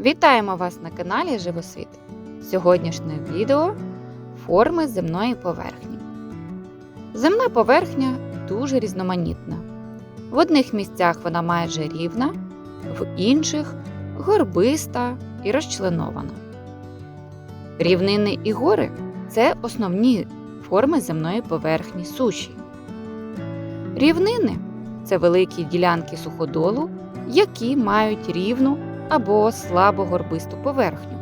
Вітаємо вас на каналі Живосвіт. Сьогоднішнє відео форми земної поверхні. Земна поверхня дуже різноманітна. В одних місцях вона майже рівна, в інших горбиста і розчленована. Рівнини і гори це основні форми земної поверхні суші. Рівнини це великі ділянки суходолу, які мають рівну або слабо горбисту поверхню.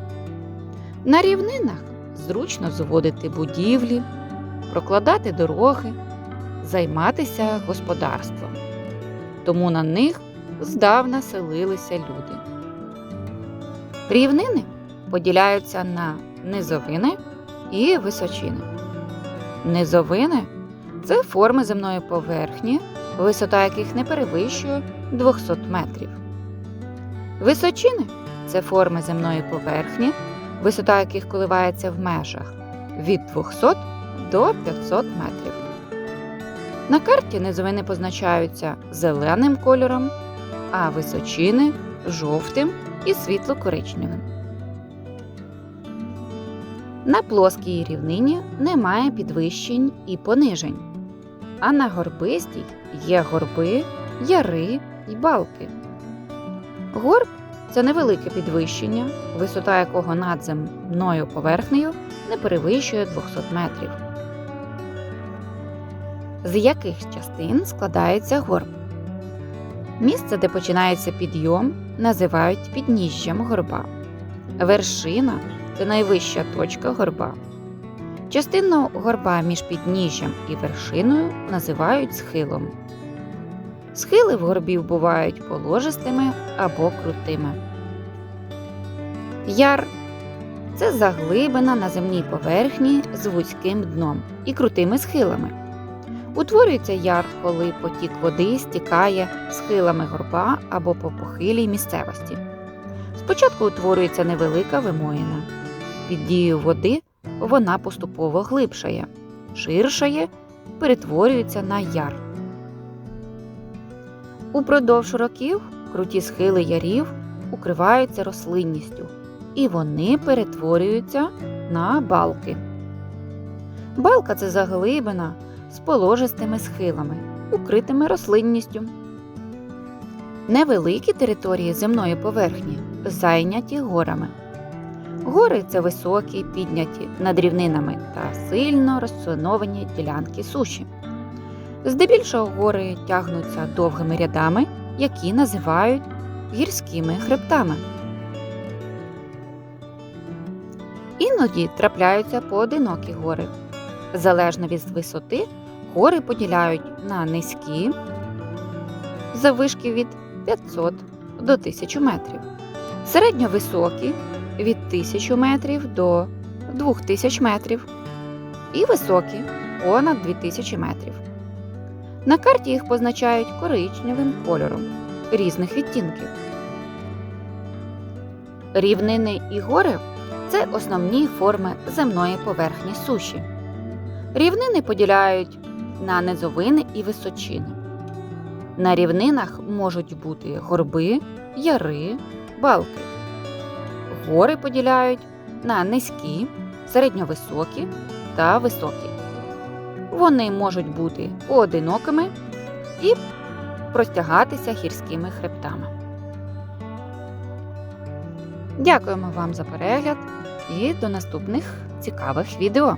На рівнинах зручно зводити будівлі, прокладати дороги, займатися господарством. Тому на них здавна селилися люди. Рівнини поділяються на низовини і височини. Низовини це форми земної поверхні, висота яких не перевищує 200 метрів. Височини це форми земної поверхні, висота яких коливається в межах від 200 до 500 метрів. На карті низовини позначаються зеленим кольором, а височини жовтим і світло-коричневим. На плоскій рівнині немає підвищень і понижень, а на горбистій є горби, яри й балки. Горб це невелике підвищення, висота якого над земною поверхнею не перевищує 200 метрів. З яких частин складається горб? Місце, де починається підйом, називають підніжжям горба. Вершина це найвища точка горба. Частину горба між підніжжям і вершиною називають схилом. Схили в горбів бувають положистими або крутими. Яр це заглибина на земній поверхні з вузьким дном і крутими схилами. Утворюється яр, коли потік води стікає схилами горба або по похилій місцевості. Спочатку утворюється невелика вимоїна. Під дією води вона поступово глибшає, ширшає, перетворюється на яр. Упродовж років круті схили ярів укриваються рослинністю, і вони перетворюються на балки. Балка це заглибина з положистими схилами, укритими рослинністю. Невеликі території земної поверхні зайняті горами. Гори це високі, підняті над рівнинами та сильно розчленовані ділянки суші. Здебільшого гори тягнуться довгими рядами, які називають гірськими хребтами. Іноді трапляються поодинокі гори. Залежно від висоти, гори поділяють на низькі заввишки від 500 до 1000 метрів, середньовисокі від 1000 метрів до 2000 метрів і високі понад 2000 метрів. На карті їх позначають коричневим кольором різних відтінків. Рівнини і гори це основні форми земної поверхні суші. Рівнини поділяють на низовини і височини. На рівнинах можуть бути горби, яри, балки. Гори поділяють на низькі, середньовисокі та високі. Вони можуть бути поодинокими і простягатися гірськими хребтами. Дякуємо вам за перегляд і до наступних цікавих відео!